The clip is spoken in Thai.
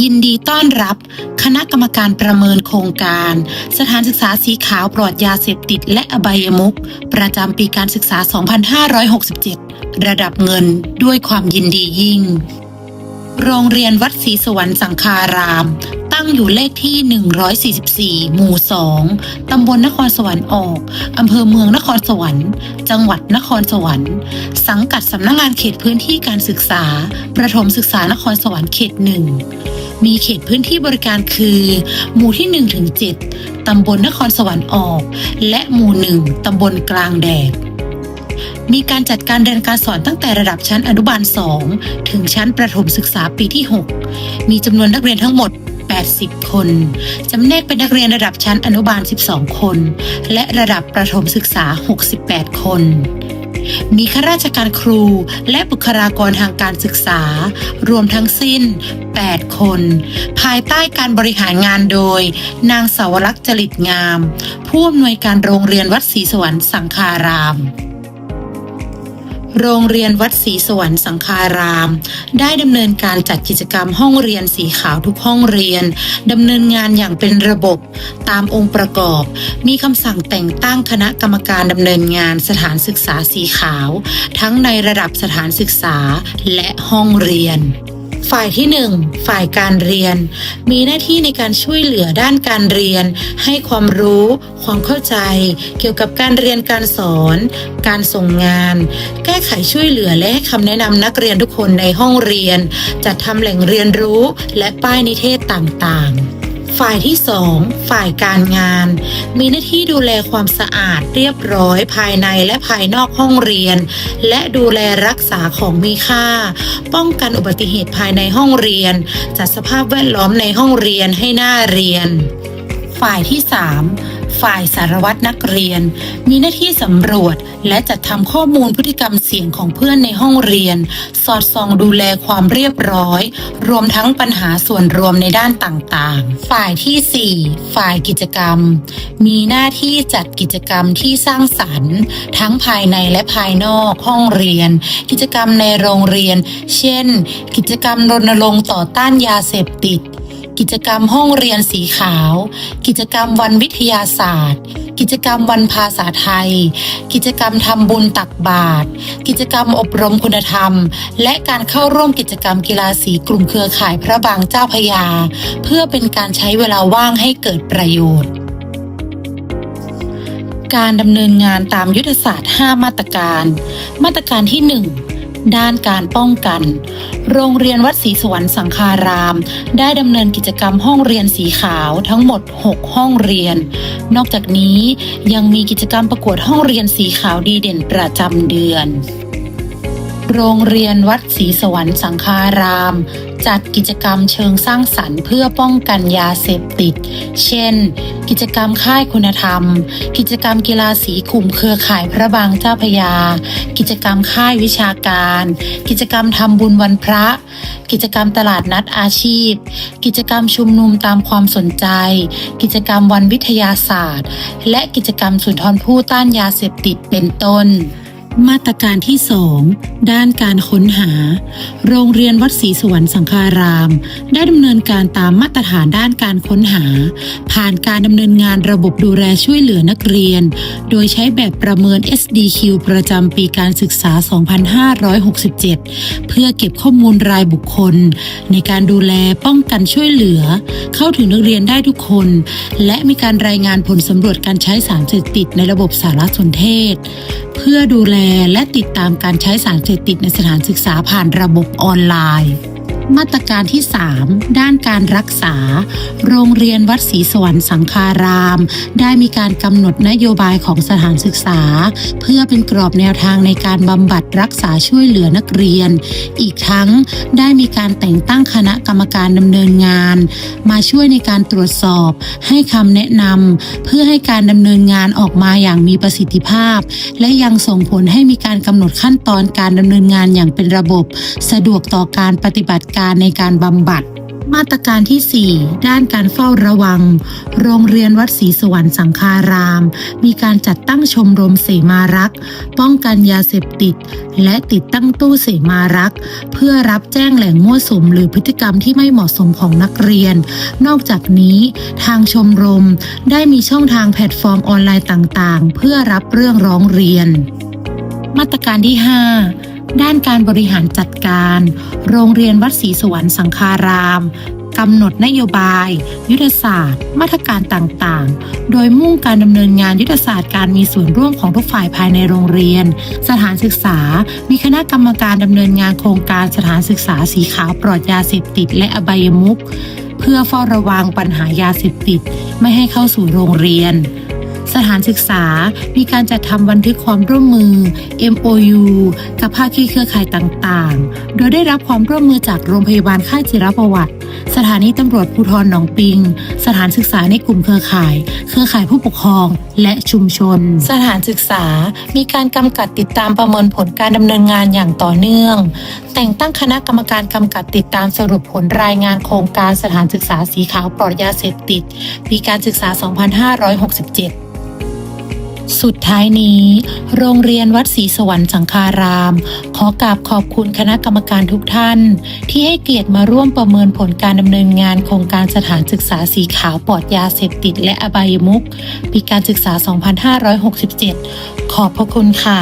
ยินดีต้อนรับ คณะกรรมการประเมินโครงการ สถานศึกษาสีขาวปลอดยาเสพติดและอบายมุขประจำปีการศึกษา 2567 ระดับเงินด้วยความยินดียิ่ง โรงเรียนวัดศรีสวรรค์สังคาราม ตั้งอยู่เลขที่ 144 หมู่ 2 ตำบลนครสวรรค์ออก อำเภอเมืองนครสวรรค์ จังหวัดนครสวรรค์ สังกัดสำนักงงานเขตพื้นที่การศึกษา ประถมศึกษานครสวรรค์เขตหนึ่ง มีเขตพื้นที่บริการคือ หมู่ที่1ถึง7ตำบลนครสวรรค์ออก และหมู่1ตำบลกลางแดด มีการจัดการเรียนการสอนตั้งแต่ระดับชั้นอนุบาล 2 ถึงชั้นประถมศึกษาปีที่ 6 มีจำนวนนักเรียนทั้งหมด 80 คน จำแนกเป็นนักเรียนระดับชั้นอนุบาล 12 คน และระดับประถมศึกษา 68 คน มีข้าราชการครูและบุคลากรทางการศึกษา รวมทั้งสิ้น 8 คน ภายใต้การบริหารงานโดย นางสาวรักษ์จริตงาม ผู้อำนวยการโรงเรียนวัดศรีสวรรค์สังคาราม โรงเรียนวัดศรีสวรรค์สังคาราม ได้ดำเนินการจัดกิจกรรมห้องเรียนสีขาวทุกห้องเรียนดำเนินงานอย่างเป็นระบบตามองค์ประกอบ มีคำสั่งแต่งตั้งคณะกรรมการดำเนินงานสถานศึกษาสีขาว ทั้งในระดับสถานศึกษาและห้องเรียน ฝ่ายที่ 1 ฝ่ายการเรียน มีหน้าที่ในการช่วยเหลือด้านการเรียน ให้ความรู้ ความเข้าใจ เกี่ยวกับการเรียนการสอน การส่งงาน แก้ไขช่วยเหลือและให้คำแนะนำนักเรียนทุกคนในห้องเรียน จัดทำแหล่งเรียนรู้และป้ายนิเทศต่างๆ ฝ่ายที่ 2 ฝ่ายการงาน มีหน้าที่ดูแลความสะอาดเรียบร้อยภายในและภายนอกห้องเรียน และดูแลรักษาของมีค่า ป้องกันอุบัติเหตุภายในห้องเรียน จัดสภาพแวดล้อมในห้องเรียนให้น่าเรียน ฝ่ายที่ 3 ฝ่ายสารวัตรนักเรียน มีหน้าที่สำรวจ และจัดทำข้อมูลพฤติกรรมเสี่ยงของเพื่อนในห้องเรียน สอดส่องดูแลความเรียบร้อย รวมทั้งปัญหาส่วนรวมในด้านต่างๆ ฝ่ายทีสี่4 ฝ่ายกิจกรรม มีหน้าที่จัดกิจกรรมที่สร้างสรรค์ ทั้งภายในและภายนอกห้องเรียน กิจกรรมในโรงเรียน เช่น กิจกรรมรณรงค์ต่อต้านยาเสพติด กิจกรรมห้องเรียนสีขาว กิจกรรมวันวิทยาศาสตร์ กิจกรรมวันภาษาไทย กิจกรรมทำบุญตักบาตร กิจกรรมอบรมคุณธรรม และการเข้าร่วมกิจกรรมกีฬาสีกลุ่มเครือข่ายพระบางเจ้าพยา เพื่อเป็นการใช้เวลาว่างให้เกิดประโยชน์การดำเนินงานตามยุทธศาสตร์ 5 มาตรการ มาตรการที่ 1 ด้านการป้องกัน โรงเรียนวัดศรีสวรรค์สังคาราม ได้ดำเนินกิจกรรมห้องเรียนสีขาวทั้งหมด 6 ห้องเรียน นอกจากนี้ยังมีกิจกรรมประกวดห้องเรียนสีขาวดีเด่นประจำเดือน โรงเรียนวัดศรีสวรรค์สังคาราม จัดกิจกรรมเชิงสร้างสรรค์เพื่อป้องกันยาเสพติด เช่น กิจกรรมค่ายคุณธรรม กิจกรรมกีฬาสีกลุ่มเครือข่ายพระบางเจ้าพยา กิจกรรมค่ายวิชาการ กิจกรรมทำบุญวันพระ กิจกรรมตลาดนัดอาชีพ กิจกรรมชุมนุมตามความสนใจ กิจกรรมวันวิทยาศาสตร์ และกิจกรรมสุนทรภู่ต้านยาเสพติดเป็นต้น มาตรการที่ 2 ด้านการค้นหา โรงเรียนวัดศรีสวรรค์สังคาราม ได้ดำเนินการตามมาตรฐานด้านการค้นหา ผ่านการดำเนินงานระบบดูแลช่วยเหลือนักเรียน โดยใช้แบบประเมิน SDQ ประจำปีการศึกษา 2567 เพื่อเก็บข้อมูลรายบุคคล ในการดูแลป้องกันช่วยเหลือ เข้าถึงนักเรียนได้ทุกคน และมีการรายงานผลสำรวจการใช้สารเสพติดในระบบสารสนเทศ เพื่อดูแลและติดตามการใช้สารเสพติดในสถานศึกษาผ่านระบบออนไลน์ มาตรการที่ 3 ด้านการรักษา โรงเรียนวัดศรีสวรรค์สังคาราม ได้มีการกำหนดนโยบายของสถานศึกษา เพื่อเป็นกรอบแนวทางในการบำบัดรักษาช่วยเหลือนักเรียน อีกทั้งได้มีการแต่งตั้งคณะกรรมการดำเนินงาน มาช่วยในการตรวจสอบ ให้คำแนะนำเพื่อให้การดำเนินงานออกมาอย่างมีประสิทธิภาพ และยังส่งผลให้มีการกำหนดขั้นตอนการดำเนินงานอย่างเป็นระบบ สะดวกต่อการปฏิบัติการในการบำบัด มาตรการที่ 4 ด้านการเฝ้าระวัง โรงเรียนวัดศรีสวรรค์สังฆาราม มีการจัดตั้งชมรมเสมารัก ป้องกันยาเสพติด และติดตั้งตู้เสมารัก เพื่อรับแจ้งแหล่งมั่วสุมหรือพฤติกรรมที่ไม่เหมาะสมของนักเรียน นอกจากนี้ทางชมรมได้มีช่องทางแพลตฟอร์มออนไลน์ต่างๆ เพื่อรับเรื่องร้องเรียน มาตรการที่ 5 ด้านการบริหารจัดการ โรงเรียนวัดศรีสวรรค์สังฆารามกำหนดนโยบาย ยุทธศาสตร์ มาตรการต่างๆ โดยมุ่งการดำเนินงานยุทธศาสตร์การมีส่วนร่วมของทุกฝ่ายภายในโรงเรียน สถานศึกษา มีคณะกรรมการดำเนินงานโครงการสถานศึกษาสีขาวปลอดยาเสพติด และอบายมุขเพื่อเฝ้าระวังปัญหายาเสพติด ไม่ให้เข้าสู่โรงเรียน สถานศึกษา มีการจัดทำบันทึกความร่วมมือ MOU กับภาคีเครือข่ายต่างๆ โดยได้รับความร่วมมือจากโรงพยาบาลค่ายจิรประวัติ สถานีตำรวจภูธรหนองปิง สถานศึกษาในกลุ่มเครือข่าย เครือข่ายผู้ปกครอง และชุมชน สถานศึกษา มีการกำกับติดตามประเมินผลการดำเนินงานอย่างต่อเนื่อง แต่งตั้งคณะกรรมการกำกับติดตามสรุปผลรายงานโครงการสถานศึกษาสีขาวปลอดยาเสพติด ปีการศึกษา 2567 สุดท้ายนี้ โรงเรียนวัดศรีสวรรค์สังคาราม ขอกราบขอบคุณคณะกรรมการทุกท่าน ที่ให้เกียรติมาร่วมประเมินผลการดำเนินงานโครงการสถานศึกษาสีขาวปลอดยาเสพติดและอบายมุขปีการศึกษา 2567 ขอบพระคุณค่ะ